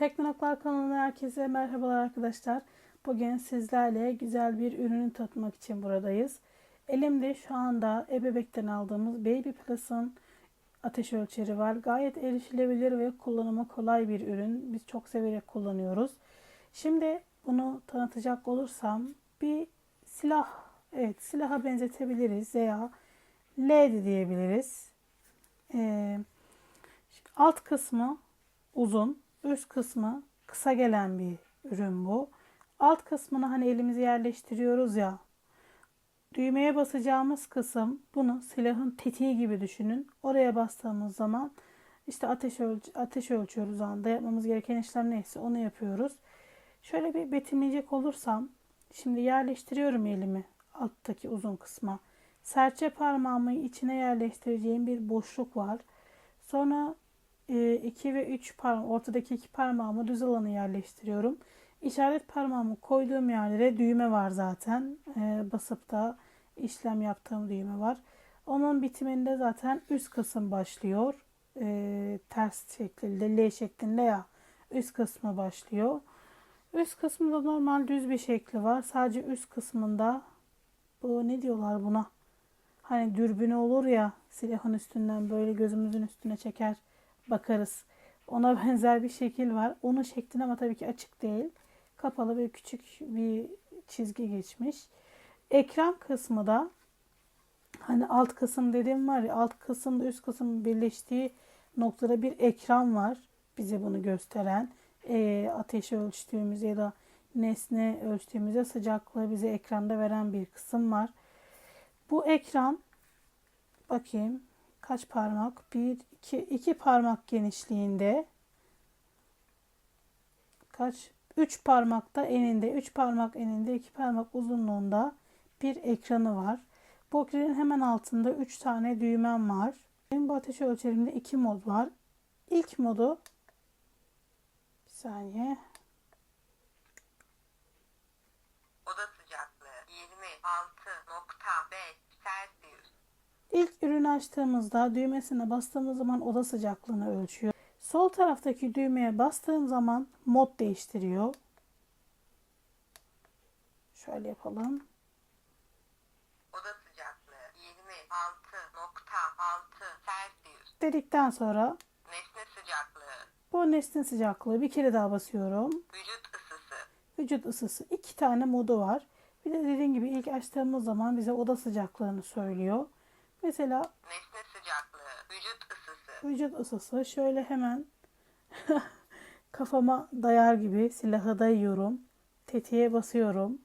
Teknologlar kanalına herkese merhabalar arkadaşlar. Bugün sizlerle güzel bir ürünü tatmak için buradayız. Elimde şu anda ebebekten aldığımız Baby Plus'ın ateş ölçeri var. Gayet erişilebilir ve kullanıma kolay bir ürün. Biz çok severek kullanıyoruz. Şimdi bunu tanıtacak olursam bir silah, evet silaha benzetebiliriz veya LED diyebiliriz. Ee, alt kısmı uzun, üst kısmı kısa gelen bir ürün bu. Alt kısmını hani elimizi yerleştiriyoruz ya. Düğmeye basacağımız kısım bunu silahın tetiği gibi düşünün. Oraya bastığımız zaman işte ateş, ölç ateş ölçüyoruz anda yapmamız gereken işlem neyse onu yapıyoruz. Şöyle bir betimleyecek olursam şimdi yerleştiriyorum elimi alttaki uzun kısma. Serçe parmağımı içine yerleştireceğim bir boşluk var. Sonra 2 e, ve 3 parmağım, ortadaki iki parmağımı düz alanı yerleştiriyorum. İşaret parmağımı koyduğum yerlere düğme var zaten. E, basıp da işlem yaptığım düğme var. Onun bitiminde zaten üst kısım başlıyor. E, ters şeklinde, L şeklinde ya üst kısmı başlıyor. Üst kısmında normal düz bir şekli var. Sadece üst kısmında bu ne diyorlar buna? Hani dürbünü olur ya silahın üstünden böyle gözümüzün üstüne çeker bakarız. Ona benzer bir şekil var. Onun şeklinde ama tabii ki açık değil. Kapalı ve küçük bir çizgi geçmiş. Ekran kısmı da hani alt kısım dediğim var ya alt kısımla üst kısım birleştiği noktada bir ekran var. Bize bunu gösteren. E, ateşi ölçtüğümüz ya da nesne ölçtüğümüzde sıcaklığı bize ekranda veren bir kısım var. Bu ekran bakayım kaç parmak? Bir, iki, iki parmak genişliğinde. Kaç? Üç parmakta eninde, üç parmak eninde, iki parmak uzunluğunda bir ekranı var. Bu ekranın hemen altında üç tane düğmem var. Benim bu ateş ölçerimde iki mod var. İlk modu bir saniye. Oda sıcaklığı 26.5 Celsius. İlk ürünü açtığımızda düğmesine bastığımız zaman oda sıcaklığını ölçüyor. Sol taraftaki düğmeye bastığım zaman mod değiştiriyor. Şöyle yapalım. Oda sıcaklığı 26.6 Celsius. Dedikten sonra Nesne sıcaklığı bu nesne sıcaklığı bir kere daha basıyorum. vücut ısısı Vücut ısısı iki tane modu var. Bir de dediğim gibi ilk açtığımız zaman bize oda sıcaklığını söylüyor. Mesela nesne sıcaklığı vücut ısısı vücut ısısı şöyle hemen kafama dayar gibi silahı dayıyorum. Tetiğe basıyorum.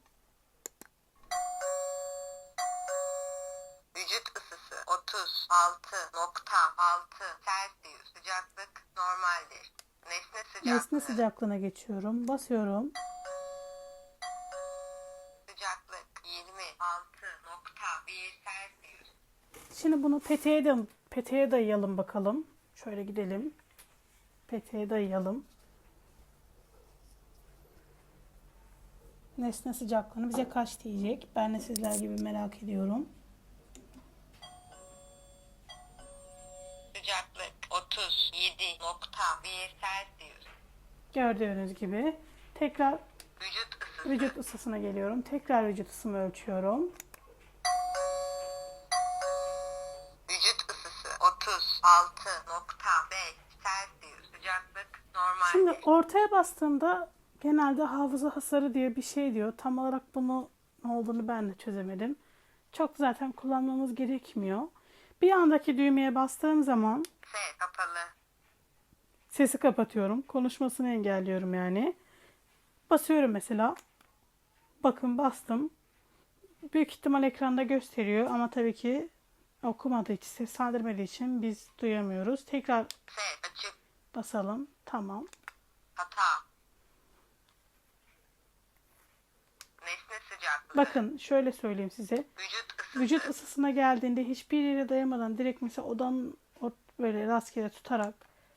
vücut ısısı 36.6 Celsius. Sıcaklık normaldir. Nesne sıcaklığı Nesne sıcaklığına geçiyorum. Basıyorum. Şimdi bunu peteğe de peteğe dayayalım bakalım. Şöyle gidelim. Peteğe dayayalım. Nesne sıcaklığını bize kaç diyecek? Ben de sizler gibi merak ediyorum. Sıcaklık 37.1 Celsius. Gördüğünüz gibi tekrar Vücut ısısı vücut ısısına geliyorum. Tekrar vücut ısımı ölçüyorum. Şimdi ortaya bastığımda genelde hafıza hasarı diye bir şey diyor. Tam olarak bunu ne olduğunu ben de çözemedim. Çok zaten kullanmamız gerekmiyor. Bir andaki düğmeye bastığım zaman S kapalı. sesi kapatıyorum. Konuşmasını engelliyorum yani. Basıyorum mesela. Bakın bastım. Büyük ihtimal ekranda gösteriyor ama tabii ki okumadığı için, seslendirmediği için biz duyamıyoruz. Tekrar S açık. basalım. Tamam. Hata. Nesne sıcaklığı. Bakın şöyle söyleyeyim size. Vücut ısısı. Vücut ısısına geldiğinde hiçbir yere dayamadan direkt mesela odanın o- böyle rastgele tutarak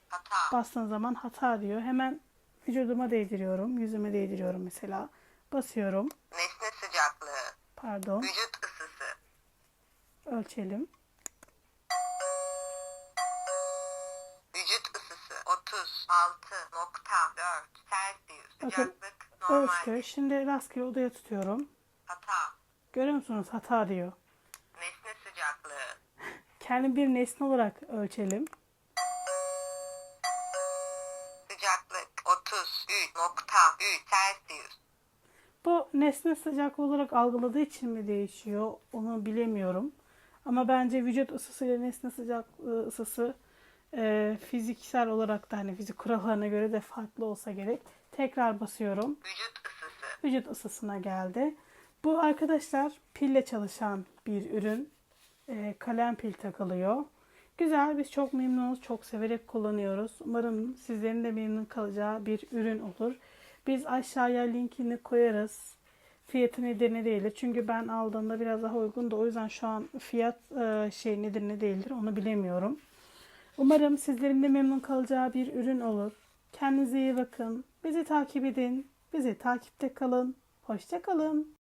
Hata. bastığın zaman hata diyor. Hemen vücuduma değdiriyorum. Yüzüme değdiriyorum mesela. Basıyorum. Nesne sıcaklığı. Pardon. Vücut ısısı. Ölçelim. Vücut ısısı 36.4 Bakın Sıcaklık normal ölçtü. Şimdi rastgele odaya tutuyorum. Hata. Görüyor musunuz? Hata diyor. Nesne sıcaklığı. Kendi bir nesne olarak ölçelim. Sıcaklık 33.3 Celsius. Bu nesne sıcaklığı olarak algıladığı için mi değişiyor onu bilemiyorum. Ama bence vücut ısısı ile nesne sıcaklığı ısısı e, fiziksel olarak da hani fizik kurallarına göre de farklı olsa gerek. Tekrar basıyorum. Vücut ısısı. Vücut ısısına geldi. Bu arkadaşlar pille çalışan bir ürün. E, kalem pil takılıyor. Güzel, biz çok memnunuz, çok severek kullanıyoruz. Umarım sizlerin de memnun kalacağı bir ürün olur. Biz aşağıya linkini koyarız. Fiyatı nedir ne değildir. Çünkü ben aldığımda biraz daha uygundu. O yüzden şu an fiyat e, şey nedir ne değildir onu bilemiyorum. Umarım sizlerin de memnun kalacağı bir ürün olur. Kendinize iyi bakın. Bizi takip edin. Bizi takipte kalın. Hoşça kalın.